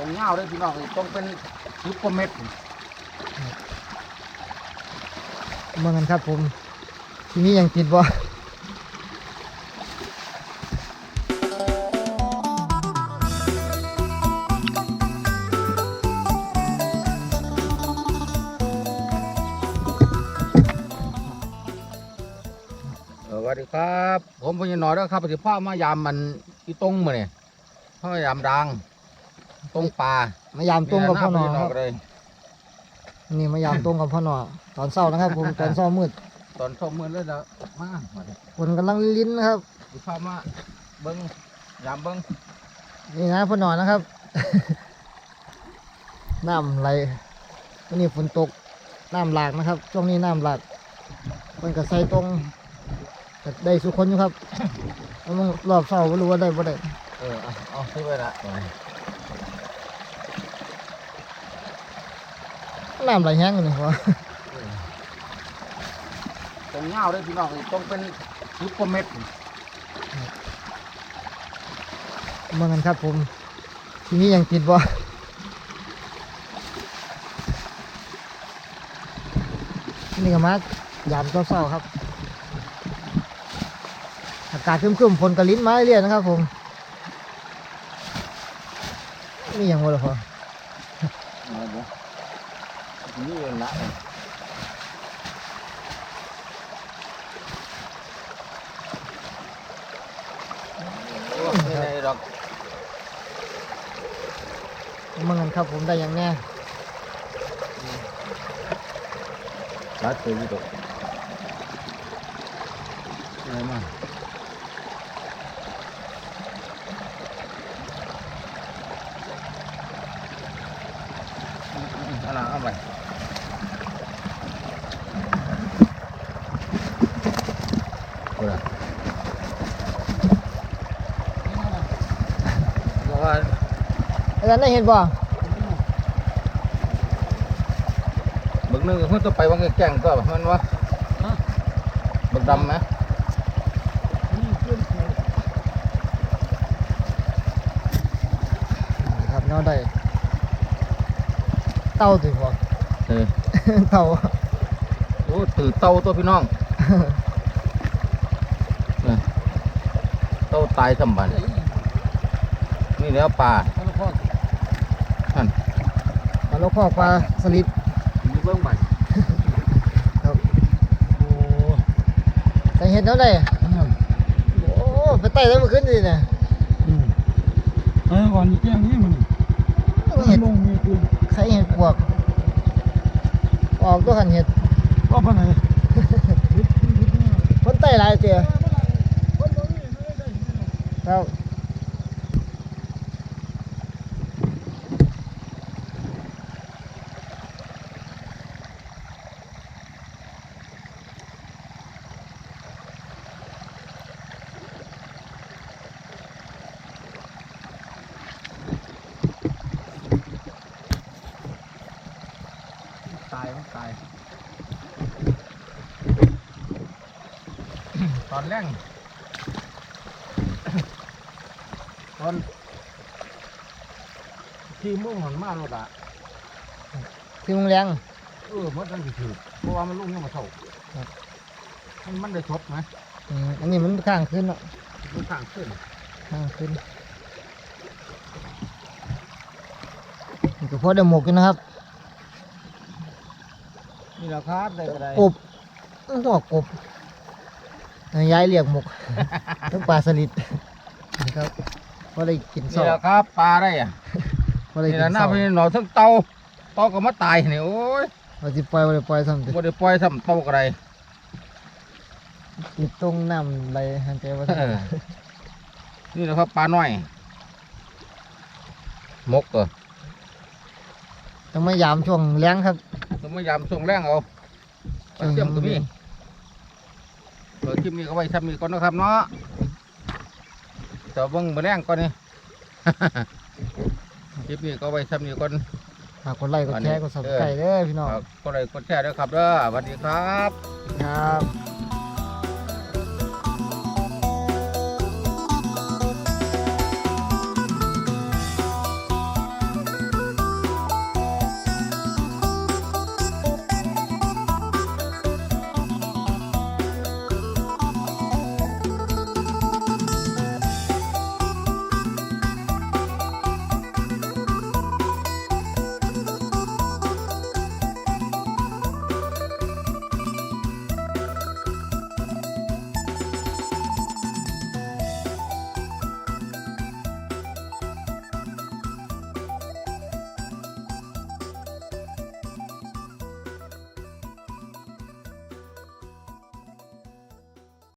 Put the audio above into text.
รงเงาเลยพี่น้องต้องเป็นยุบกว่าเม็ดเมื่อกันครับผม ทีนี้ยังติดบ่เออสวัสดีครับ ผมพญหน่อยแล้วครับปฏิภาพมายามมันที่ตรงมาเนี่ยพยายามดัง ตรงป่ามายามตรงกับพ่อหนอครับเลยนี่มายามตรงกับพ่อหนอตอนเช้านะครับ ผมตอนเช้ามืด ตอนช่วงมือเลยแล้วมามาดิฝนกำลังลิ้นนะครับปฏิภามาเบิ้งยามเบิ้งนี่นะพ่อหนอนะครับน้ำไหลวันนี้ฝนตกน้ำหลากนะครับ ช่วงนี้น้ำหลากมันก็ใส่ตรงก็ได้สุคนอยู่ครับแล้วมันรอบเช้าไม่รู้ว่าได้บ่ได้เออเอาเอาซื้อไปละ น้ำไหลแห้งอยู่นี่วะตรงเงาเลยพี่น้องต้องเป็นยุบกว่าเม็ดเมื่อกันครับผม ทีนี้ยังติดบ่นี่ก็มายามเศร้าๆครับ อากาศครึมๆฝนกระลิ้นมาเรื่อยๆนะครับผม นี่ยังบ่ละพอเอาเดี๋ยว นี่เองละโอ้ไม่ได้หรอกเมื่อกันครับผมได้อย่างแน่รัดตัวนี้ตัวอะไรมาอะไรเอาไปเอาละบอกว่า อาจารย์ได้เห็นบ่บึกนึงเพิ่งต้องไปวางแกงก็มันวะบึกดำไหมครับเนาะได้เต่าถึงบ่เออเต่าโอ้ตื่นเต้าตัวพี่น้องเนี่ยเต้าตายสมบัตินี่แล้วปลา ท่านปลาโลกคอกปลาสลิดมีเบื้องบันครับโอ้แต่เห็นเท่าไหร่โอ้ไปไต่แล้วมันขึ้นดิเนี่ยเออก่อนแจ้งนี่มันเห็ดลงมีคือใครเห็ดปวก ออกตัวขันเห็ดก็ปะไหนคนไต่หลายเจียครับายมันตาย ตอนแรกตอนที่มุ่งหันมาแล้วละที่โรงแรงเออมันกันถือเพราะว่ามันลุ่งยังมาเท่าครับมันมันได้ทดไหมอืมอันนี้มันข้างขึ้นเนาะมันข้างขึ้นข้างขึ้นนี่ก็พอได้หมกอยู่นะครับ นี่แหละครับได้ก็ได้กบหัวกบย้ายเรียกหมก ทั้งปลาสลิดนะครับพอได้กินนี่ซอแหละครับปลาได้อะพอได้นี่กิแหละนหซน้าอพี่หนอทั้งเตาเตาก็มาตายเนี่ยโอ้ยเราจะปล่อยเราจะปล่อยซ้ำติบ่ได้ปล่อยทำเตาก็ได้ติดตรงน้ำไหลหันใจว่าเออนี่แหละครับปลาน้อยมกก็ต้องมายามช่วงแล้งครับ ต้องมายามส่งแรงเอาปลาเสียมก็มีเออคลิปนี้ก็ไว้ทำนี้ก่อนนะครับเนาะเดี๋ยวเบิ่งมาแรงก่อนนี่ คลิปนี้ก็ไว้ทำนี้ก่อนฝากกดไลค์กดแชร์กดซับสไครต์เด้อพี่น้องฝากกดไลค์กดแชร์ด้วยครับเด้อสวัสดีครับ ครับ